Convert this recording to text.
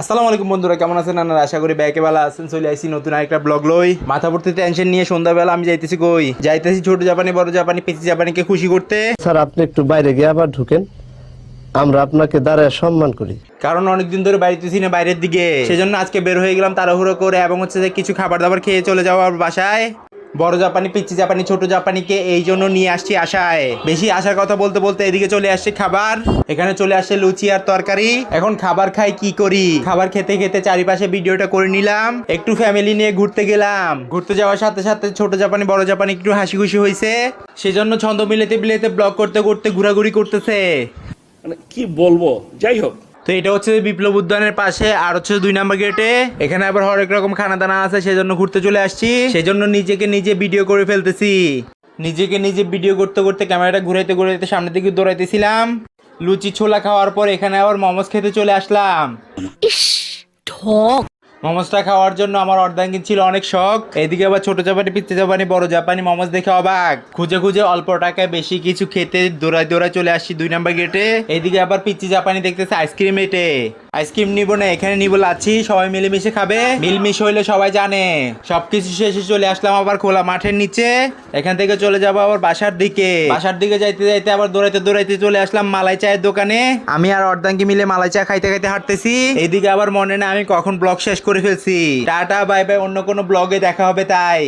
আসসালামু আলাইকুম বন্ধুরা কেমন আছেন? আপনারা আশা করি ব্যাকে ভালো আছেন। চলে আইসি নতুন আরেকটা ব্লগ লই। মাথা ভর্তি টেনশন নিয়ে সন্ধ্যাবেলা আমি যাইতেছি কই? যাইতেছি ছোট জাপানি বড় জাপানি পিচি জাপানিকে খুশি করতে। স্যার আপনি একটু বাইরে গিয়ে আবার ঢুকেন। আমরা আপনাকে দাঁড়ায় সম্মান করি। কারণ অনেকদিন ধরে বাড়িতে ছিনে বাইরের দিকে। সেজন্য আজকে বের হয়ে গেলাম তাড়াহুড়ো করে এবং হচ্ছে যে কিছু খাবার দাবার খেয়ে চলে যাওয়ার বাসায়। বড় জাপানি পিচ্ছি জাপানি, ছোট জাপানিকে এই জন্য নিয়ে আসছি আশায়। বেশি আসার কথা বলতে বলতে এদিকে চলে আসছে খাবার। এখানে চলে আসছে লুচি আর তরকারি। এখন খাবার খাই কি করি? খাবার খেতে খেতে চারিপাশে ভিডিওটা করে নিলাম। একটু ফ্যামিলি নিয়ে ঘুরতে গেলাম। ঘুরতে যাওয়ার সাথে সাথে ছোট জাপানি, বড় জাপানি একটু হাসি খুশি হয়েছে। সেজন্য ছন্দ মিলেতে মিলেতে ব্লগ করতে করতে ঘোরাঘুরি করতেছে। মানে কি বলব? যাই হোক। তো এটা হচ্ছে বিপ্লব উদ্যানের পাশে, আর হচ্ছে দুই নাম্বার গেটে। এখানে আবার হরেক রকম খানা দানা আছে, সেজন্য ঘুরতে চলে আসছি। সেজন্য নিজেকে নিজে ভিডিও করে ফেলতেছি। নিজেকে নিজে ভিডিও করতে করতে ক্যামেরাটা ঘুরাইতে ঘুরাইতে সামনের দিকে দৌড়াইতেছিলাম। লুচি ছোলা খাওয়ার পর এখানে আবার মোমোস খেতে চলে আসলাম। মোমোসটা খাওয়ার জন্য আমার অর্ধাঙ্গিন ছিল অনেক শখ। এদিকে আবার ছোট জাপানি পিচ্ছে জাপানি, বড় জাপানি মোমোস দেখে অবাক। খুঁজে খুঁজে অল্প টাকায় বেশি কিছু খেতে দৌড়ায় দৌড়ায় চলে আসছি দুই নাম্বার গেটে এদিকে আবার পিচ্ছি জাপানি দেখতেছে আইসক্রিম এটে আইসক্রিম নিব না, এখানে নিব লাচ্ছি, সবাই মিলেমিশে খাবে। মিলমিশ হইলে সবাই জানে। সবকিছু শেষে চলে আসলাম আবার খোলা মাঠের নিচে। এখান থেকে চলে যাব আবার বাসার দিকে। বাসার দিকে যাইতে যাইতে আবার দৌড়াইতে দৌড়াইতে চলে আসলাম মালাই চায়ের দোকানে। আমি আর অর্ধাঙ্গি মিলে মালাই চা খাইতে খাইতে হাঁটতেছি। এদিকে আবার মনে না আমি কখন ব্লগ শেষ করে ফেলছি। টাটা বাই বাই অন্য কোনো ব্লগে দেখা হবে তাই।